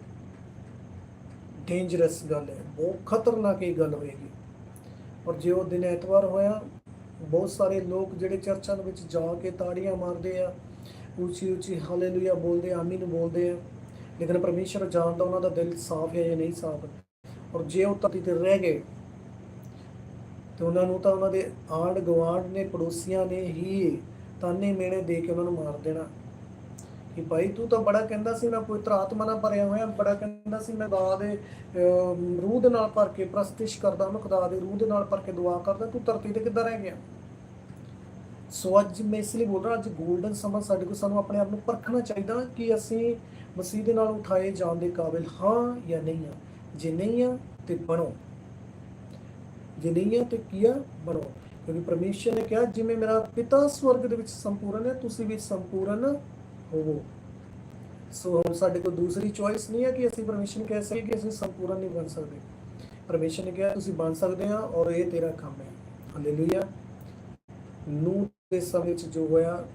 ਡੇਂਜਰਸ ਗੱਲ ਹੈ, ਬਹੁਤ ਖਤਰਨਾਕ ਇਹ ਗੱਲ ਹੋਏਗੀ। ਔਰ ਜੇ ਉਹ ਦਿਨ ਐਤਵਾਰ ਹੋਇਆ, ਬਹੁਤ ਸਾਰੇ ਲੋਕ ਜਿਹੜੇ ਚਰਚਾਂ ਦੇ ਵਿੱਚ ਜਾ ਕੇ ਤਾੜੀਆਂ ਮਾਰਦੇ ਆ, ਉੱਚੀ ਉੱਚੀ ਹਾਲੇਲੂਇਆ ਬੋਲਦੇ ਆ, ਆਮੀਨ ਬੋਲਦੇ ਆ, ਲੇਕਿਨ ਪਰਮੇਸ਼ਰ ਜਾਣਦਾ ਉਹਨਾਂ ਦਾ ਦਿਲ ਸਾਫ਼ ਹੈ ਜਾਂ ਨਹੀਂ ਸਾਫ਼। ਔਰ ਜੇ ਉਹ ਧਰਤੀ ਤੇ ਰਹਿ ਗਏ, ਤੇ ਉਹਨਾਂ ਨੂੰ ਤਾਂ ਉਹਨਾਂ ਦੇ ਆਂਢ ਗੁਆਂਢ ਨੇ, ਪੜੋਸੀਆਂ ਨੇ ਹੀ ਤਾਨੇ ਮੇਣੇ ਦੇ ਕੇ ਉਹਨਾਂ ਨੂੰ ਮਾਰ ਦੇਣਾ। ਕਿ ਭਾਈ ਤੂੰ ਤਾਂ ਬੜਾ ਕਹਿੰਦਾ ਸੀ ਮੈਂ ਪਵਿੱਤਰ ਆਤਮਾ ਨਾਲ ਭਰਿਆ ਹੋਇਆ, ਬੜਾ ਕਹਿੰਦਾ ਸੀ ਮੈਂ ਖੁਦਾ ਦੇ ਰੂਹ ਦੇ ਨਾਲ ਭਰ ਕੇ ਪ੍ਰਸਤਿਸ਼ ਕਰਦਾ ਮੈਂ ਖੁਦਾ ਦੇ ਰੂਹ ਦੇ ਨਾਲ ਭਰ ਕੇ ਦੁਆ ਕਰਦਾ, ਤੂੰ ਧਰਤੀ ਤੇ ਕਿੱਦਾਂ ਰਹਿ ਗਿਆ? ਸੋ ਅੱਜ ਮੈਂ ਇਸ ਲਈ ਬੋਲ ਰਿਹਾ, ਅੱਜ 골ਡਨ ਸਮਾਂ ਸਾਡੇ ਕੋਲ ਸਾਨੂੰ ਆਪਣੇ ਆਪ ਨੂੰ ਪਰਖਣਾ ਚਾਹੀਦਾ ਕਿ ਅਸੀਂ ਮਸੀਹ ਦੇ ਨਾਲ ਉਠਾਏ ਜਾਣ ਦੇ ਕਾਬਿਲ ਹਾਂ ਜਾਂ ਨਹੀਂ ਹਾਂ। ਜੇ ਨਹੀਂ ਆ ਤੇ ਬਣੋ। ਜੇ ਨਹੀਂ ਆ ਤੇ ਕੀਆ ਬਣੋ। ਕਿਉਂਕਿ ਪਰਮੇਸ਼ਰ ਨੇ ਕਿਹਾ, ਜਿਵੇਂ ਮੇਰਾ ਪਿਤਾ ਸਵਰਗ ਦੇ ਵਿੱਚ ਸੰਪੂਰਨ ਹੈ, ਤੁਸੀਂ ਵੀ ਸੰਪੂਰਨ ਹੋਵੋ ਸੋ ਹੁਣ ਸਾਡੇ ਕੋਲ ਦੂਸਰੀ ਚੋਇਸ ਨਹੀਂ ਹੈ ਕਿ ਅਸੀਂ ਪਰਮੇਸ਼ਰ ਨੂੰ ਕਹਿ ਸਕੀਏ ਕਿ ਅਸੀਂ ਸੰਪੂਰਨ ਨਹੀਂ ਬਣ ਸਕਦੇ। ਪਰਮੇਸ਼ਰ ਨੇ ਕਿਹਾ ਤੁਸੀਂ ਬਣ ਸਕਦੇ ਆ ਔਰ ਇਹ ਤੇਰਾ ਕੰਮ ਹੈ। ਹਾਲੇਲੂਇਆ ਨੂੰ ਦੇ ਸਮੇਂ ਵਿੱਚ ਜੋ ਹੋਇਆ,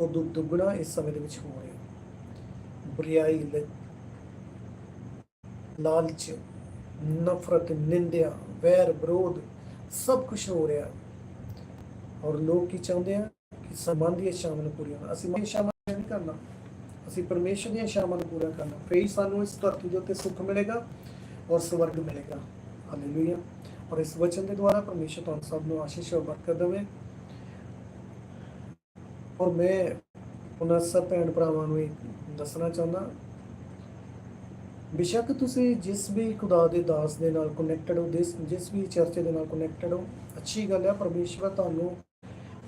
ਉਹ ਦੁ- ਦੁੱਗਣਾ ਇਸ ਸਮੇਂ ਦੇ ਵਿੱਚ ਹੋ ਰਿਹਾ। ਬੁਰੀਾਈ, ਲ- ਲਾਲਚ, ਨਫ਼ਰਤ, ਨਿੰਦਿਆ, ਵੈਰ, ਵਿਰੋਧ, ਸਭ ਕੁਝ ਹੋ ਰਿਹਾ। ਔਰ ਲੋਕ ਕੀ ਚਾਹੁੰਦੇ ਆ? ਕਿ ਸੰਬੰਧ ਦੀਆਂ ਸ਼ਾਮਾਂ ਨੂੰ ਪੂਰੀਆਂ ਅਸੀਂ ਸ਼ਾਮਾਂ ਕਰਨਾ। ਅਸੀਂ ਪਰਮੇਸ਼ਰ ਦੀਆਂ ਸ਼ਾਮਾਂ ਨੂੰ ਪੂਰਾ ਕਰਨਾ। ਫਿਰ ਸਾਨੂੰ ਇਸ ਧਰਤੀ ਦੇ ਉੱਤੇ ਸੁੱਖ ਮਿਲੇਗਾ ਔਰ ਸਵਰਗ ਮਿਲੇਗਾ। ਹਾਲੇਲੂਇਆ ਔਰ ਇਸ ਵਚਨ ਦੇ ਦੁਆਰਾ ਪਰਮੇਸ਼ਰ ਤੁਹਾਨੂੰ ਸਭ ਨੂੰ ਆਸ਼ੀਸ਼ ਔਰ ਬਰਕਤ ਦੇਵੇ। ਔਰ ਮੈਂ ਉਹਨਾਂ ਸਭ ਭੈਣ ਭਰਾਵਾਂ ਨੂੰ ਇਹ ਦੱਸਣਾ ਚਾਹੁੰਦਾ। ਬੇਸ਼ੱਕ ਤੁਸੀਂ ਜਿਸ ਵੀ ਖੁਦਾ ਦੇ ਦਾਸ ਦੇ ਨਾਲ ਕਨੈਕਟਡ ਹੋ, ਜਿਸ ਜਿਸ ਵੀ ਚਰਚੇ ਦੇ ਨਾਲ ਕਨੈਕਟਡ ਹੋ, ਅੱਛੀ ਗੱਲ ਹੈ, ਪਰਮੇਸ਼ਵਰ ਤੁਹਾਨੂੰ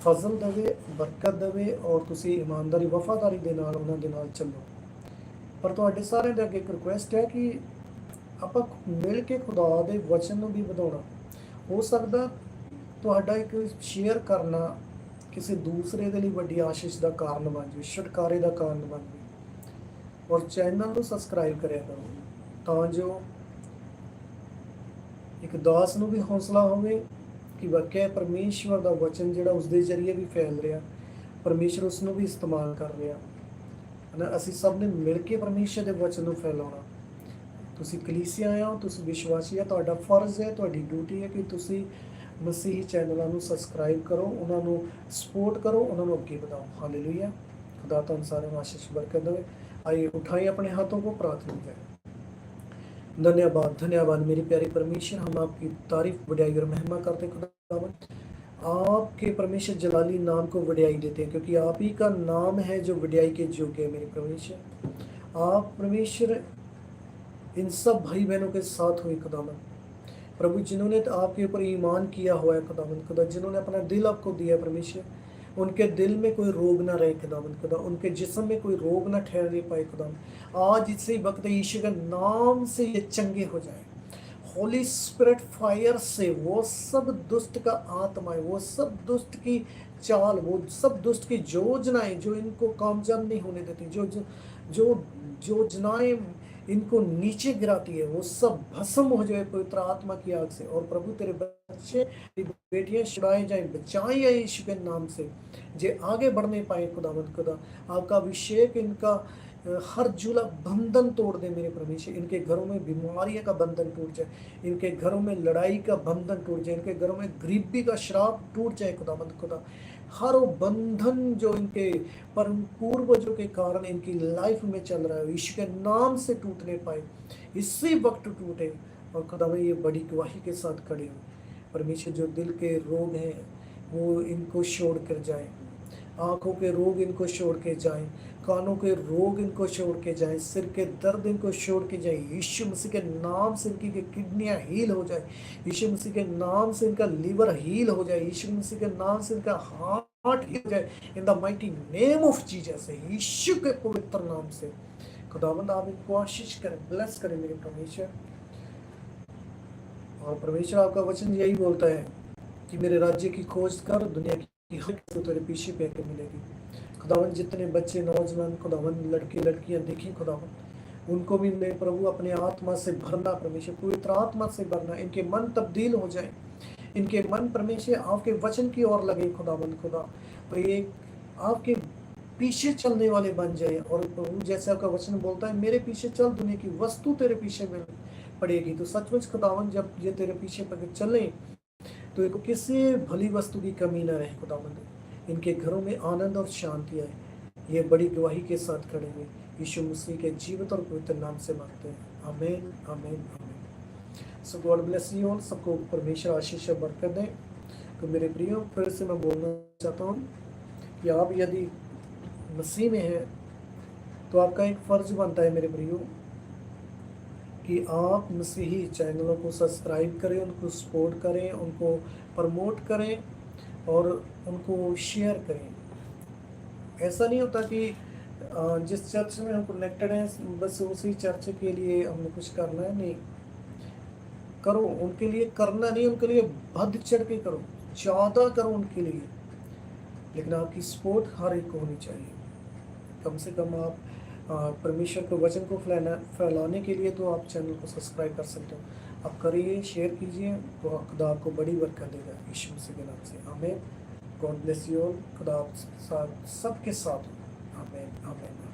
ਫਜ਼ਲ ਦੇਵੇ, ਬਰਕਤ ਦੇਵੇ ਔਰ ਤੁਸੀਂ ਇਮਾਨਦਾਰੀ, ਵਫਾਦਾਰੀ ਦੇ ਨਾਲ ਉਹਨਾਂ ਦੇ ਨਾਲ ਚੱਲੋ। ਪਰ ਤੁਹਾਡੇ ਸਾਰਿਆਂ ਦੇ ਅੱਗੇ ਇੱਕ ਰਿਕੁਐਸਟ ਹੈ ਕਿ ਆਪਾਂ ਮਿਲ ਕੇ ਖੁਦਾ ਦੇ ਵਚਨ ਨੂੰ ਵੀ ਵਧਾਉਣਾ। ਹੋ ਸਕਦਾ ਤੁਹਾਡਾ ਇੱਕ ਸ਼ੇਅਰ ਕਰਨਾ ਕਿਸੇ ਦੂਸਰੇ ਦੇ ਲਈ ਵੱਡੀ ਆਸ਼ੀਸ਼ ਦਾ ਕਾਰਨ ਬਣ ਜਾਵੇ, ਛੁਟਕਾਰੇ ਦਾ ਕਾਰਨ ਬਣ ਜਾਵੇ। ਔਰ ਚੈਨਲ ਨੂੰ ਸਬਸਕ੍ਰਾਈਬ ਕਰਿਆ ਕਰੋ, ਤਾਂ ਜੋ ਇੱਕ ਦਾਸ ਨੂੰ ਵੀ ਹੌਸਲਾ ਹੋਵੇ ਕਿ ਵਾਕਿਆ ਪਰਮੇਸ਼ਵਰ ਦਾ ਵਚਨ ਜਿਹੜਾ ਉਸ ਦੇ ਜ਼ਰੀਏ ਵੀ ਫੈਲ ਰਿਹਾ। ਪਰਮੇਸ਼ਰ ਉਸ ਨੂੰ ਵੀ ਇਸਤੇਮਾਲ ਕਰ ਰਿਹਾ। ਹਨਾ, ਅਸੀਂ ਸਭ ਨੇ ਮਿਲ ਕੇ ਪਰਮੇਸ਼ਰ ਦੇ ਵਚਨ ਨੂੰ ਫੈਲਾਉਣਾ। ਤੁਸੀਂ ਕਲੀਸਿਆ ਆਏ ਹੋ, ਤੁਸੀਂ ਵਿਸ਼ਵਾਸੀ ਆ, ਤੁਹਾਡਾ ਫਰਜ਼ ਹੈ, ਤੁਹਾਡੀ ਡਿਊਟੀ ਹੈ ਕਿ ਤੁਸੀਂ ਮਸੀਹੀ ਚੈਨਲਾਂ ਨੂੰ ਸਬਸਕ੍ਰਾਈਬ ਕਰੋ, ਉਹਨਾਂ ਨੂੰ ਸਪੋਰਟ ਕਰੋ, ਉਹਨਾਂ ਨੂੰ ਅੱਗੇ ਵਧਾਓ। ਹਾਲੇਲੂਇਆ ਖੁਦਾ ਤੁਹਾਨੂੰ ਸਾਰੇ ਨੂੰ ਆਸ਼ੀਸ਼ ਬਰਕਤ ਦੇਵੇ। ਆਈਏ ਉਠਾਈ ਆਪਣੇ ਹੱਥੋਂ ਕੋ, ਪ੍ਰਾਰਥਨਾ ਕਰੀਏ। धन्यवाद धन्यवाद। मेरी प्यारी परमेश्वर, हम आपकी तारीफ़, वड्याई और महिमा करते खुदावन आपके परमेश्वर जलाली नाम को वड्याई देते हैं, क्योंकि आप ही का नाम है जो वड्याई के योग्य है, मेरे परमेश्वर। आप परमेश्वर, इन सब भाई बहनों के साथ हुए खुदावन प्रभु, जिन्होंने तो आपके ऊपर ईमान किया हुआ है खुदावन खुदा, जिन्होंने अपना दिल आपको दिया है, परमेश्वर उनके दिल में कोई रोग ना रहे खुदावन खुदा, उनके जिस्म में कोई रोग ना ठहरने पाए खुदावन आज इसी वक्त यीशु के नाम से ये चंगे हो जाए। होली स्पिरिट फायर से वो सब दुष्ट का आत्मा है, वो सब दुष्ट की चाल, वो सब दुष्ट की योजनाएँ जो इनको कामयाब नहीं होने देती, जो जो जो योजनाएँ इनको नीचे गिराती है, वो सब भस्म हो जाए पवित्र आत्मा की आग से। और प्रभु तेरे बच्चे, बेटियाँ छुड़ाई जाए, बचाई जाए यीशु के नाम से, जे आगे बढ़ नहीं पाए खुदावंत खुदा। आपका अभिषेक इनका हर जुला बंधन तोड़ दे मेरे परमेश्वर इनके घरों में बीमारियों का बंधन टूट जाए, इनके घरों में लड़ाई का बंधन टूट जाए, इनके घरों में गरीबी का श्राप टूट जाए खुदावंत खुदा। हर वो बंधन जो इनके परम पूर्वजों के कारण इनकी लाइफ में चल रहा है ईश्वर के नाम से टूटने पाए, इसी वक्त टूटे, और खुदा ये बड़ी गवाही के साथ खड़े हो। परमेश्वर, जो दिल के रोग हैं, वो इनको छोड़ कर जाए। आँखों के रोग इनको छोड़ के जाए। कानों के रोग इनको छोड़ के जाए, सिर के दर्द इनको छोड़ के जाए, यीशु मसीह के नाम से इनकी किडनियाँ हील हो जाए, यीशु मसीह के नाम से इनका लीवर हील हो जाए, यीशु मसीह के नाम से इनका हार्ट हिल जाए in the mighty name of Jesus यीशु के पवित्र नाम से। खुदावंद, आप इनको आशीष करें ब्लेस करें मेरे परमेश्वर और परमेश्वर आपका वचन यही बोलता है कि मेरे राज्य की खोज कर, दुनिया की हर तेरे पीछे पे मिलेगी। खुदावन जितने बच्चे, नौजवान खुदावन लड़के, लड़कियाँ देखें खुदावन उनको भी मेरे प्रभु अपने आत्मा से भरना, परमेश्वर, पवित्र आत्मा से भरना, इनके मन तब्दील हो जाए, इनके मन परमेश्वर आपके वचन की ओर लगे खुदावन खुदा। और ये आपके पीछे चलने वाले बन जाए, और प्रभु जैसे आपका वचन बोलता है, मेरे पीछे चल, दुनिया की वस्तु तेरे पीछे मिल पड़ेगी। तो सचमुच खुदावन जब ये तेरे पीछे चले तो किसी भली वस्तु की कमी न रहे खुदावंद इनके घरों में आनंद और शांति आए। ये बड़ी गवाही के साथ खड़े हुए। यीशु मसीह के जीवित और पवित्र नाम से मांगते हैं। आमीन आमीन आमीन। So God bless you all सबको परमेश्वर आशीष बरकत दें। तो मेरे प्रियो, फिर से मैं बोलना चाहता हूँ कि आप यदि मसीह में हैं तो आपका एक फ़र्ज़ बनता है मेरे प्रियो कि आप मसीही चैनलों को सब्सक्राइब करें, उनको सपोर्ट करें, उनको प्रमोट करें। और उनको शेयर करें। ऐसा नहीं होता कि जिस चर्च में हम कनेक्टेड हैं, बस उसी चर्च के लिए हमने कुछ करना है, नहीं। करो, उनके लिए करना नहीं, उनके लिए भद चढ़ के करो। ज़्यादा करो उनके लिए। लेकिन आपकी सपोर्ट हर एक को होनी चाहिए। कम से कम आप परमेश्वर के वचन को फैलाना के लिए तो आप चैनल को सब्सक्राइब कर सकते हो। आप करिए शेयर कीजिए तो खुदा आपको बड़ी बरकत देगा यीशु मसीह के नाम से amen God bless you all खुदा आप साथ सबके साथ हो आमेन आमेन आमेन